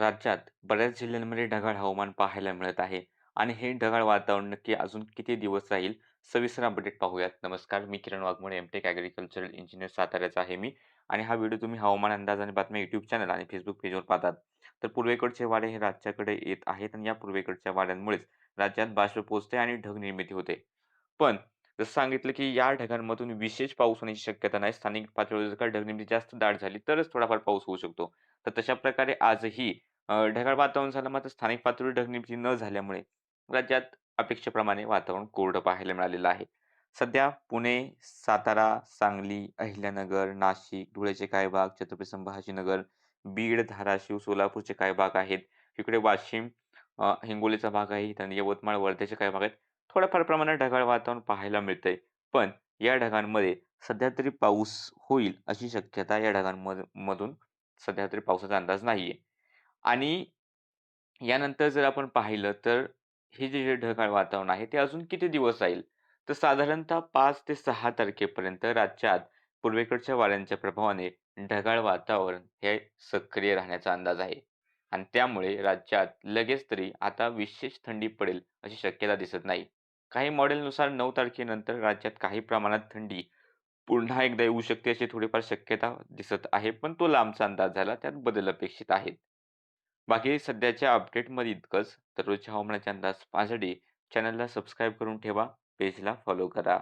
राज्यात बऱ्याच जिल्ह्यांमध्ये ढगाळ हवामान पाहायला मिळत आहे. आणि हे ढगाळ वातावरण नक्की अजून किती दिवस राहील? सविस्तर अपडेट पाहूयात. नमस्कार मी Kiran Waghmode MTech agricultural engineer साताऱ्याचा आहे मी. आणि हा व्हिडिओ तुम्ही हवामान अंदाज आणि बातम्या यूट्यूब चॅनल आणि फेसबुक पेजवर पाहतात. तर पूर्वेकडचे वारे हे राज्याकडे येत आहेत आणि या पूर्वेकडच्या वाऱ्यांमुळेच राज्यात बाष्प पोचते आणि ढग निर्मिती होते. पण जसं सांगितलं की या ढगांमधून विशेष पाऊस होण्याची शक्यता नाही. स्थानिक पातळीवर जर का ढग निर्मिती जास्त दाट झाली तरच थोडाफार पाऊस होऊ शकतो. तर तशा प्रकारे आजही अ, ढगाळ वातावरण झालं मात्र स्थानिक पातळीवर ढगनिर्मिती न झाल्यामुळे राज्यात अपेक्षेप्रमाणे वातावरण कोरडं पाहायला मिळालेलं आहे. सध्या पुणे, सातारा, सांगली, अहिल्यानगर, नाशिक, धुळ्याचे काही भाग, छत्रपती संभाजीनगर, बीड, धाराशिव, सोलापूरचे काही भाग आहेत. इकडे वाशिम, अ, हिंगोलीचा भाग आहे. आणि यवतमाळ, वर्ध्याचे काही भाग आहेत. थोड्याफार प्रमाणात ढगाळ वातावरण पाहायला मिळतंय. पण या ढगांमध्ये सध्या तरी पाऊस होईल अशी शक्यता या ढगांमध मधून सध्या तरी पावसाचा अंदाज नाहीये. आणि यानंतर जर आपण पाहिलं तर हे जे जे ढगाळ वातावरण आहे ते अजून किती दिवस राहील? तर साधारणतः पाच ते सहा तारखेपर्यंत राज्यात पूर्वेकडच्या वाऱ्यांच्या प्रभावाने ढगाळ वातावरण हे सक्रिय राहण्याचा अंदाज आहे. आणि त्यामुळे राज्यात लगेच तरी आता विशेष थंडी पडेल अशी शक्यता दिसत नाही. काही मॉडेलनुसार नऊ तारखेनंतर राज्यात काही प्रमाणात थंडी पुन्हा एकदा येऊ शकते अशी थोडीफार शक्यता दिसत आहे. पण तो लांबचा अंदाज झाला. त्यात बदल अपेक्षित आहेत. बाकी सध्याच्या अपडेटमध्ये इतकंच. तर रोजच्या हवामानाचे अंदाज पाहण्यासाठी चॅनलला सबस्क्राईब करून ठेवा. पेजला फॉलो करा.